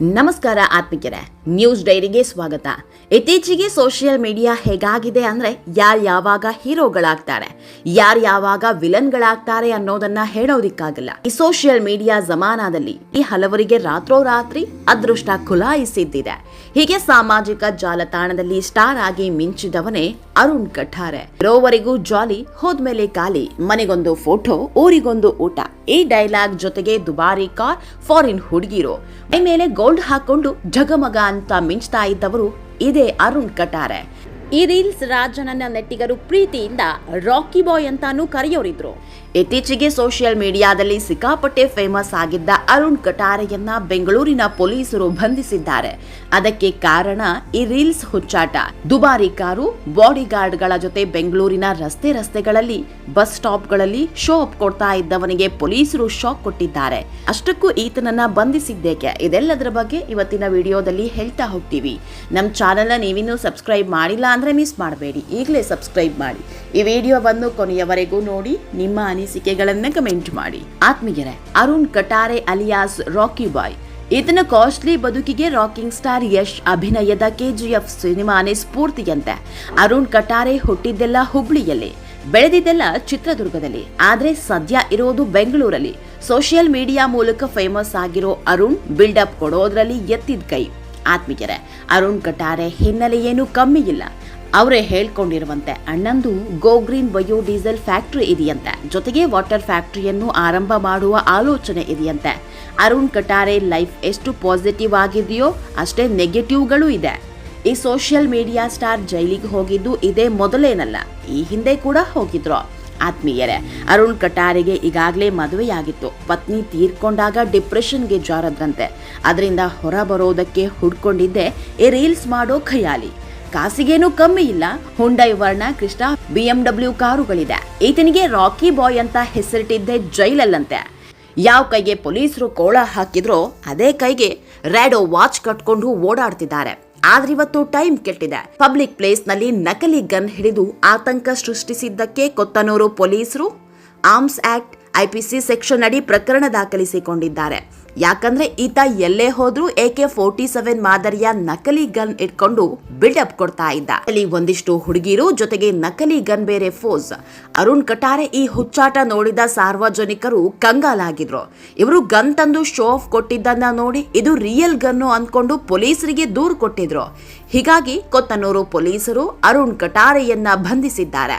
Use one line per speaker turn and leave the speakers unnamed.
ನಮಸ್ಕಾರ ಆತ್ಮಿಕರೇ ನ್ಯೂಸ್ ಡೈರಿಗೆ ಸ್ವಾಗತ. ಇತ್ತೀಚೆಗೆ ಸೋಷಿಯಲ್ ಮೀಡಿಯಾ ಹೇಗಾಗಿದೆ ಅಂದ್ರೆ ಯಾರು ಯಾವಾಗ ಹೀರೋಗಳಾಗ್ತಾರೆ, ಯಾರು ಯಾವಾಗ ವಿಲನ್ಗಳಾಗ್ತಾರೆ ಅನ್ನೋದನ್ನ ಹೇಳೋದಿಕ್ಕಾಗಲ್ಲ. ಈ ಸೋಷಿಯಲ್ ಮೀಡಿಯಾ ಜಮಾನದಲ್ಲಿ ಈ ಹಲವರಿಗೆ ರಾತ್ರೋರಾತ್ರಿ ಅದೃಷ್ಟ ಖುಲಾಯಿಸಿದ್ದಿದೆ. ಹೀಗೆ ಸಾಮಾಜಿಕ ಜಾಲತಾಣದಲ್ಲಿ ಸ್ಟಾರ್ ಆಗಿ ಮಿಂಚಿದವನೇ ಅರುಣ್ ಕಠಾರೆ. ಇರೋವರೆಗೂ ಜಾಲಿ, ಹೋದ್ಮೇಲೆ ಖಾಲಿ, ಮನೆಗೊಂದು ಫೋಟೋ, ಊರಿಗೊಂದು ಊಟ. ಈ ಡೈಲಾಗ್ ಜೊತೆಗೆ ದುಬಾರಿ ಕಾರ್, ಫಾರಿನ್ ಹುಡುಗಿರು. ಮೈ ಮೇಲೆ ಗೋಲ್ಡ್ ಹಾಕೊಂಡು ಢಗಮಗ ಅಂತ ಮಿಂಚ್ತಾ ಇದ್ದವರು ಇದೇ ಅರುಣ್ ಕಟಾರೆ. ಈ ರೀಲ್ಸ್ ರಾಜನನ್ನ ನೆಟ್ಟಿಗರು ಪ್ರೀತಿಯಿಂದ ರಾಕಿ ಬಾಯ್ ಅಂತಾನೂ ಕರೆಯೋರಿದ್ರು. ಇತ್ತೀಚೆಗೆ ಸೋಷಿಯಲ್ ಮೀಡಿಯಾದಲ್ಲಿ ಸಿಕ್ಕಾಪಟ್ಟೆ ಫೇಮಸ್ ಆಗಿದ್ದ ಅರುಣ್ ಕಟಾರೆಯನ್ನ ಬೆಂಗಳೂರಿನ ಪೊಲೀಸರು ಬಂಧಿಸಿದ್ದಾರೆ. ಅದಕ್ಕೆ ಕಾರಣ ಈ ರೀಲ್ಸ್ ಹುಚ್ಚಾಟ. ದುಬಾರಿ ಕಾರು ಬಾಡಿ ಗಾರ್ಡ್ಗಳ ಜೊತೆ ಬೆಂಗಳೂರಿನ ರಸ್ತೆ ರಸ್ತೆಗಳಲ್ಲಿ, ಬಸ್ ಸ್ಟಾಪ್ಗಳಲ್ಲಿ ಶೋ ಅಪ್ ಕೊಡ್ತಾ ಇದ್ದವನಿಗೆ ಪೊಲೀಸರು ಶಾಕ್ ಕೊಟ್ಟಿದ್ದಾರೆ. ಅಷ್ಟಕ್ಕೂ ಈತನನ್ನ ಬಂಧಿಸಿದ್ದೇಕೆ? ಇದೆಲ್ಲದರ ಬಗ್ಗೆ ಇವತ್ತಿನ ವಿಡಿಯೋದಲ್ಲಿ ಹೇಳ್ತಾ ಹೋಗ್ತೀವಿ. ನಮ್ಮ ಚಾನೆಲ್ನ ನೀವಿನ್ನೂ ಸಬ್ಸ್ಕ್ರೈಬ್ ಮಾಡಿಲ್ಲ ಅಂದ್ರೆ ಮಿಸ್ ಮಾಡಬೇಡಿ. ಈಗಲೇ ಸಬ್ಸ್ಕ್ರೈಬ್ ಮಾಡಿ. ಈ ವಿಡಿಯೋವನ್ನು ಕೊನೆಯವರೆಗೂ ನೋಡಿ. ನಿಮ್ಮ ಅನಿಸಿಕೆಗಳನ್ನ ಕಮೆಂಟ್ ಮಾಡಿ. ಆತ್ಮೀಯರೇ, ಅರುಣ್ ಕಟಾರೆ ಅಲಿಯಾಸ್ ರಾಕಿ ಬಾಯ್. ಈತನ ಕಾಸ್ಟ್ಲಿ ಬದುಕಿಗೆ ರಾಕಿಂಗ್ ಸ್ಟಾರ್ ಯಶ್ ಅಭಿನಯದ ಕೆಜಿಎಫ್ ಸಿನಿಮಾನೇ ಸ್ಫೂರ್ತಿಯಂತೆ. ಅರುಣ್ ಕಟಾರೆ ಹುಟ್ಟಿದ್ದೆಲ್ಲ ಹುಬ್ಳಿಯಲ್ಲಿ, ಬೆಳೆದಿದ್ದೆಲ್ಲ ಚಿತ್ರದುರ್ಗದಲ್ಲಿ. ಆದ್ರೆ ಸದ್ಯ ಇರೋದು ಬೆಂಗಳೂರಲ್ಲಿ. ಸೋಷಿಯಲ್ ಮೀಡಿಯಾ ಮೂಲಕ ಫೇಮಸ್ ಆಗಿರೋ ಅರುಣ್ ಬಿಲ್ಡಪ್ ಕೊಡೋದ್ರಲ್ಲಿ ಎತ್ತಿದ ಕೈ. ಆತ್ಮೀಯರೇ, ಅರುಣ್ ಕಟಾರೆ ಹಿನ್ನೆಲೆ ಏನು ಕಮ್ಮಿ ಇಲ್ಲ. ಅವರೇ ಹೇಳ್ಕೊಂಡಿರುವಂತೆ ಅಣ್ಣಂದು go green bio diesel factory ಇದೆಯಂತೆ. ಜೊತೆಗೆ ವಾಟರ್ ಫ್ಯಾಕ್ಟರಿಯನ್ನು ಆರಂಭ ಮಾಡುವ ಆಲೋಚನೆ ಇದೆಯಂತೆ. ಅರುಣ್ ಕಟಾರೆ ಲೈಫ್ ಎಷ್ಟು ಪಾಸಿಟಿವ್ ಆಗಿದೆಯೋ ಅಷ್ಟೇ ನೆಗೆಟಿವ್ಗಳು ಇದೆ. ಈ ಸೋಷಿಯಲ್ ಮೀಡಿಯಾ ಸ್ಟಾರ್ ಜೈಲಿಗೆ ಹೋಗಿದ್ದು ಇದೇ ಮೊದಲೇನಲ್ಲ, ಈ ಹಿಂದೆ ಕೂಡ ಹೋಗಿದ್ರು. ಆತ್ಮೀಯರೇ, ಅರುಣ್ ಕಟಾರಿಗೆ ಈಗಾಗಲೇ ಮದುವೆಯಾಗಿತ್ತು. ಪತ್ನಿ ತೀರ್ಕೊಂಡಾಗ ಡಿಪ್ರೆಷನ್ಗೆ ಜಾರದ್ರಂತೆ. ಅದರಿಂದ ಹೊರ ಬರೋದಕ್ಕೆ ಹುಡ್ಕೊಂಡಿದ್ದೆ ಈ ರೀಲ್ಸ್ ಮಾಡೋ ಖಯಾಲಿ. ಕಾಸಿಗೇನು ಕಮ್ಮಿ ಇಲ್ಲ. ಹುಂಡೈ ವರ್ಣ ಕೃಷ್ಣ ಬಿಎಂಡಬ್ಲ್ಯೂ ಕಾರುಗಳಿದೆ. ಈತನಿಗೆ ರಾಕಿ ಬಾಯ್ ಅಂತ ಹೆಸರಿಟ್ಟಿದ್ದೆ ಜೈಲಲ್ಲಂತೆ. ಯಾವ ಕೈಗೆ ಪೊಲೀಸರು ಕೋಳ ಹಾಕಿದ್ರೋ ಅದೇ ಕೈಗೆ ರ್ಯಾಡೋ ವಾಚ್ ಕಟ್ಕೊಂಡು ಓಡಾಡ್ತಿದ್ದಾರೆ. ಆದ್ರಿವತ್ತು ಟೈಮ್ ಕೆಟ್ಟಿದೆ. ಪಬ್ಲಿಕ್ ಪ್ಲೇಸ್ನಲ್ಲಿ ನಕಲಿ ಗನ್ ಹಿಡಿದು ಆತಂಕ ಸೃಷ್ಟಿಸಿದ್ದಕ್ಕೆ ಕೊತ್ತನೂರು ಪೊಲೀಸರು. ಆರ್ಮ್ಸ್ ಆಕ್ಟ್ ಐಪಿಸಿ ಸೆಕ್ಷನ್ ಅಡಿ ಪ್ರಕರಣ ದಾಖಲಿಸಿಕೊಂಡಿದ್ದಾರೆ. ಯಾಕಂದ್ರೆ ಈತ ಎಲ್ಲೇ ಹೋದ್ರೂ ಕೆ ಫೋರ್ಟಿ ಸೆವೆನ್ ಮಾದರಿಯ ನಕಲಿ ಗನ್ ಇಟ್ಕೊಂಡು ಬಿಲ್ಡಪ್ ಕೊಡ್ತಾ ಇದ್ದ. ಅಲ್ಲಿ ಒಂದಿಷ್ಟು ಹುಡುಗಿರು ಜೊತೆಗೆ ನಕಲಿ ಗನ್ ಬೇರೆ ಫೋಸ್ ಅರುಣ್ ಕಟಾರೆ ಈ ಹುಚ್ಚಾಟ ನೋಡಿದ ಸಾರ್ವಜನಿಕರು ಕಂಗಾಲಾಗಿದ್ರು. ಇವರು ಗನ್ ತಂದು ಶೋ ಆಫ್ ಕೊಟ್ಟಿದ್ದನ್ನ ನೋಡಿ ಇದು ರಿಯಲ್ ಗನ್ನು ಅಂದ್ಕೊಂಡು ಪೊಲೀಸರಿಗೆ ದೂರು ಕೊಟ್ಟಿದ್ರು. ಹೀಗಾಗಿ ಕೊತ್ತನೂರು ಪೊಲೀಸರು ಅರುಣ್ ಕಟಾರೆಯನ್ನ ಬಂಧಿಸಿದ್ದಾರೆ.